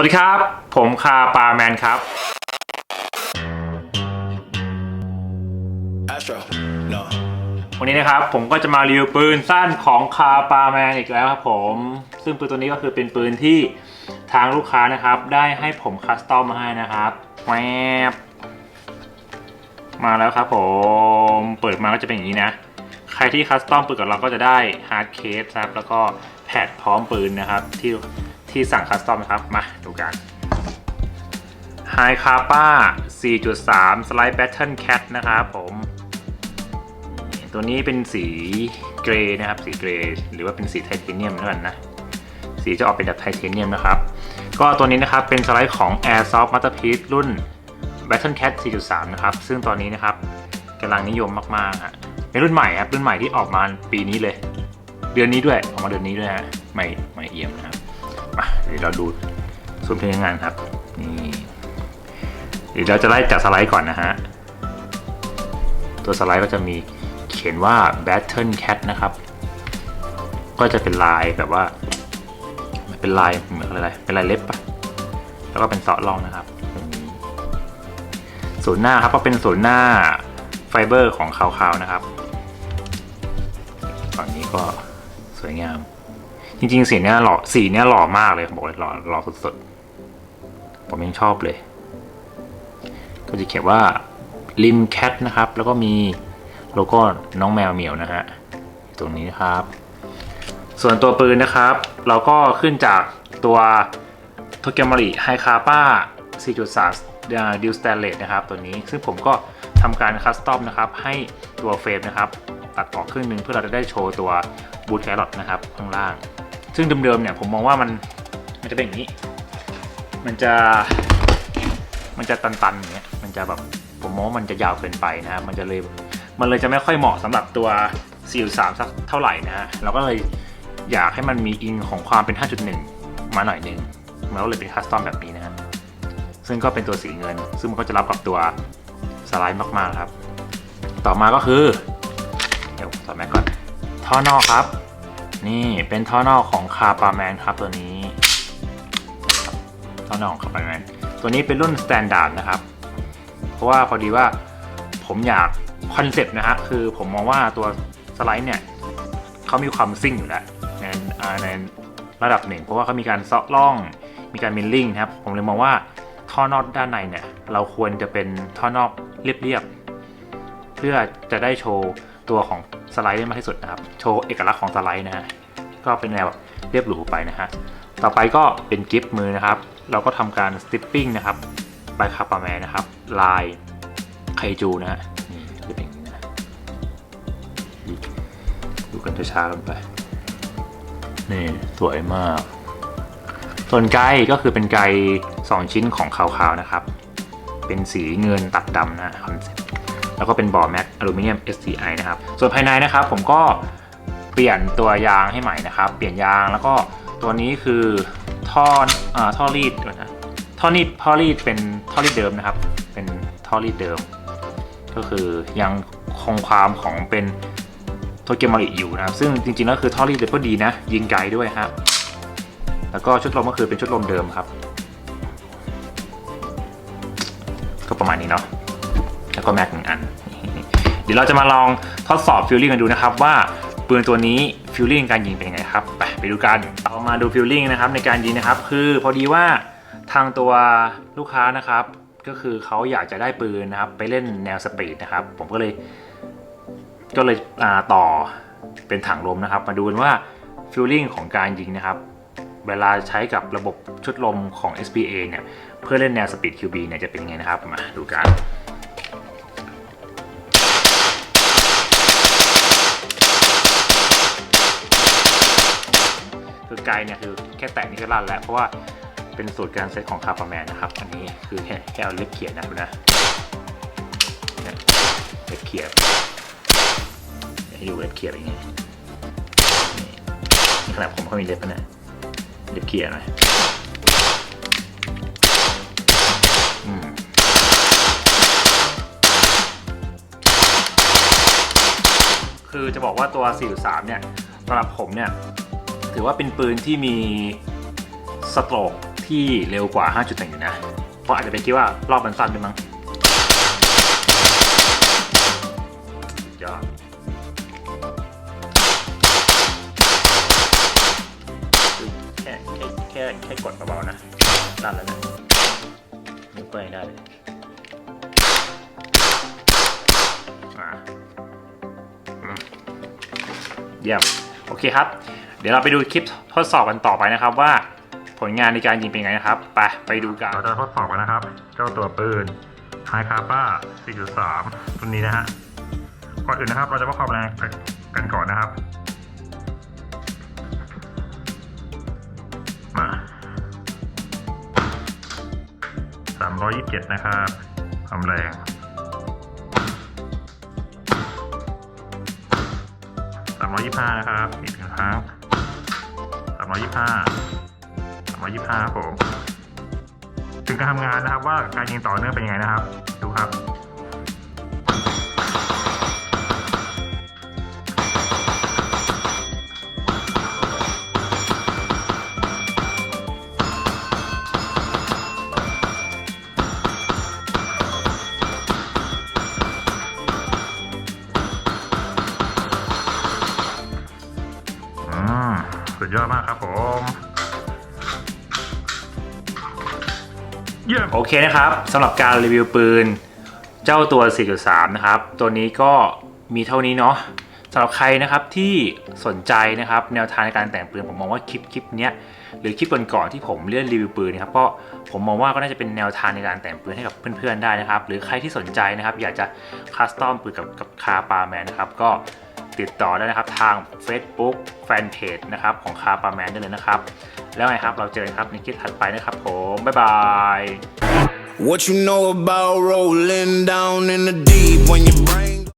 วัสดีครับ ผมคาปาแมนครับ Astro, no. วันนี้นะครับผมก็จะมารีวิวปืนสั้นของคาปาแมนอีกแล้วครับผม ซึ่งปืนตัวนี้ก็คือเป็นปืนที่ทางลูกค้านะครับ ได้ให้ผมคัสตอมมาให้นะครับแวบมาแล้วครับผมเปิดมาก็จะเป็นอย่างนี้นะ ใครที่คัสตอมปืนกับเราก็จะได้ฮาร์ดเคสครับแล้วก็แพดพร้อมปืนนะครับที่ ที่สั่งคัสตอมนะครับ มาดูกัน High c a p a 4.3 Slide Battle Cat นะครับผม ตัวนี้เป็นสีเกรย์นะครับ สีเกรย์หรือว่าเป็นสีไทเทเนียมนั่นนะ สีจะออกเป็นแบบไทเทเนียมนะครับ ก็ตัวนี้นะครับเป็นสไลด์ของ Airsoft Masterpiece รุ่น Battle Cat 4.3 นะครับ ซึ่งตอนนี้นะครับกำลังนิยมมากๆฮะเป็นรุ่นใหม่ครับ รุ่นใหม่ที่ออกมาปีนี้เลย เดือนนี้ด้วย ออกมาเดือนนี้ด้วยฮะใหม่ใหม่เอี่ยมนะครับ มาเดี๋ยวเราดูส่วนเพลงงานครับนี่เดี๋ยวเราจะไล่จากสไลด์ก่อนนะฮะตัวสไลด์ก็จะมีเขียนว่า Battle Cat นะครับ ก็จะเป็นลายแบบว่าเป็นลายเหมือนอะไรเป็นลายเล็บปะแล้วก็เป็นเสาะรองนะครับตรงนี้ศูนย์หน้าครับก็เป็นศูนหน้าไฟเบอร์ของขาวๆนะครับฝั่งนี้ก็สวยงาม จริงๆสีเนี้ยหล่อสีเนี้ยหล่อมากเลยผมบอกเลยหล่อหล่อสุดๆผมยังชอบเลย ก็จะเขียนว่าริมแคทนะครับ แล้วก็มีโลโก้น้องแมวเหมียวนะฮะตรงนี้นะครับ ส่วนตัวปืนนะครับ เราก็ขึ้นจากตัวโทเกม a ริไฮคาป้า 4.3ดิวสแตนเลสนะครับ ตัวนี้ซึ่งผมก็ทำการคัสตอมนะครับ ให้ตัวเฟรมนะครับ ตัดออกครึ่งหนึงเพื่อเราจะได้โชว์ตัวบูทแครอทนะครับ ข้างล่าง ซึ่งเดิมๆเนี่ยผมมองว่ามันมันจะเป็นอย่างนี้ มันจะมันจะตันๆอย่างเงี้ยมันจะแบบผมมองว่ามันจะยาวเกินไปนะครับมันจะเลยมันเลยจะไม่ค่อยเหมาะสำหรับตัว4.3สักเท่าไหร่นะฮะเราก็เลยอยากให้มันมีอิงของความเป็น 5.1 มาหน่อยนึงมันก็เลยเป็นคัสตอมแบบนี้นะฮะซึ่งก็เป็นตัวสีเงิน ซึ่งมันก็จะรับกับตัวสไลด์มากๆครับ ต่อมาก็คือ เดี๋ยวต่อแม็กก่อน ท่อนอกครับ นี่เป็นท่อนอกของ คาปาแมนครับตัวนี้ท่อนอกของคาปาแมนตัวนี้เป็นรุ่นสแตนดาร์ดนะครับ เพราะว่าพอดีว่าผมอยากคอนเซปต์นะฮะคือผมมองว่าตัวสไลด์เนี่ยเขามีความซิ่งอยู่แล้วในในระดับหนึ่ง เพราะว่าเขามีการเซาะล่องมีการมิลลิ่งครับ ผมเลยมองว่าท่อนอกด้านในเนี่ย เราควรจะเป็นท่อนอกเรียบๆเพื่อจะได้โชว์ตัวของสไลด์ได้มากที่สุดนะครับ โชว์เอกลักษณ์ของสไลด์นะฮะ ก็เป็นแนวแบบเรียบหรูไปนะฮะต่อไปก็เป็นกิฟต์มือนะครับ เราก็ทำการสติปปิ้งนะครับใบคาปาแมนนะครับ ลายไคจูนะฮะนี่เป็นอย่างนี้นะดูกันช้าๆกันไป นี่สวยมาก ส่วนไกก็คือเป็นไกด์สองชิ้นของขาวๆนะครับ เป็นสีเงินตัดดำนะคอนเซ็ปต์แล้วก็เป็นบอร์แม็กอลูมิเนียม SCI นะครับ ส่วนภายในนะครับผมก็ เปลี่ยนตัวยางให้ใหม่นะครับ เปลี่ยนยางแล้วก็ตัวนี้คือท่ออ่าท่อรีดก่อนนะท่อรีดท่อรีดเป็นท่อรีดเดิมนะครับ เป็นท่อรีดเดิม ก็คือยังคงความของเป็นโทเกมาริอยู่นะครับ ซึ่งจริงๆแล้วคือท่อรีดเลยก็ดีนะ ยิงไกลด้วยครับแล้วก็ชุดลมก็คือเป็นชุดลมเดิมครับ ก็ประมาณนี้เนาะแล้วก็แม็กหนึ่งอัน เดี๋ยวเราจะมาลองทดสอบฟิลลิ่งกันดูนะครับว่า ปืนตัวนี้ฟิลลิ่งการยิงเป็นยังไงครับไปไปดูกันเรามาดูฟิลลิ่งนะครับในการยิงนะครับ คือพอดีว่าทางตัวลูกค้านะครับ ก็คือเขาอยากจะได้ปืนนะครับ ไปเล่นแนวสปีดนะครับ ผมก็เลยก็เลยต่อเป็นถังลมนะครับ มาดูกันว่าฟิลลิ่งของการยิงนะครับ เวลาใช้กับระบบชุดลมของ SPA เนี่ย เพื่อเล่นแนวสปีด QB เนี่ยจะเป็นยังไงนะครับ มาดูกัน คือไกลเนี่ยคือแค่แตะนี่ก็ลั่นแล้ว เพราะว่าเป็นสูตรการเซตของคาร์ปแมนนะครับ อันนี้คือแค่แค่เอาเล็บเขียนนะนะเล็บเขียนให้ดูเล็บเขียนอย่างเงี้ยนี่ขนาดผมเขามีเล็บนะเล็บเขียนหน่อยคือจะบอกว่าตัว 4.3 เนี่ยสำหรับผมเนี่ย ถือว่าเป็นปืนที่มีสโตรกที่เร็วกว่า 5.1 อยู่นะ เพราะอาจจะเป็นคิดว่ารอบมันสั้นด้วยมั้งยอดแค่แค่แค่แค่กดเบาๆนะตัดแล้วนะนิ้วเปื่อยได้เลยอะอืมเยี่ยมโอเคครับ เดี๋ยวเราไปดูคลิปทดสอบกันต่อไปนะครับว่า ผลงานในการยิงเป็นไงนะครับ ไปไปดูกัน เราจะทดสอบกันนะครับ เจ้าตัวปืนไฮคาป้า 4.3 ตัวนี้นะฮะ ก่อนอื่นนะครับ เราจะวัดความแรงกันก่อนนะครับ มา 327 นะครับ ความแรง325 นะครับ อีกหนึ่งครั้ง 325 325ครับผม ถึงการทำงานนะครับว่าการยิงต่อเนื่องเป็นยังไงนะครับ ดูครับ ดยอดมากครับผม เยี่ยม โอเคนะครับสำหรับการรีวิวปืน เจ้าตัว 4.3 นะครับ ตัวนี้ก็มีเท่านี้เนาะสำหรับใครนะครับที่สนใจนะครับแนวทางในการแต่งปืนผมมองว่าคลิปคลิปนี้หรือคลิปก่อนๆที่ผมเลื่อนรีวิวปืนนะครับก็ผมมองว่าก็น่าจะเป็นแนวทางในการแต่งปืนให้กับเพื่อนๆได้นะครับ หรือใครที่สนใจนะครับ อยากจะคัสตอมปืนกับกับคาปาแมนนะครับก็ ติดต่อได้นะครับทาง Facebook Fanpage นะครับของคาปาแมนได้เลยนะครับ แล้วไงครับเราเจอกันครับในคลิปถัดไปนะครับผม บ๊ายบาย What you know about rolling down in the deep when your brain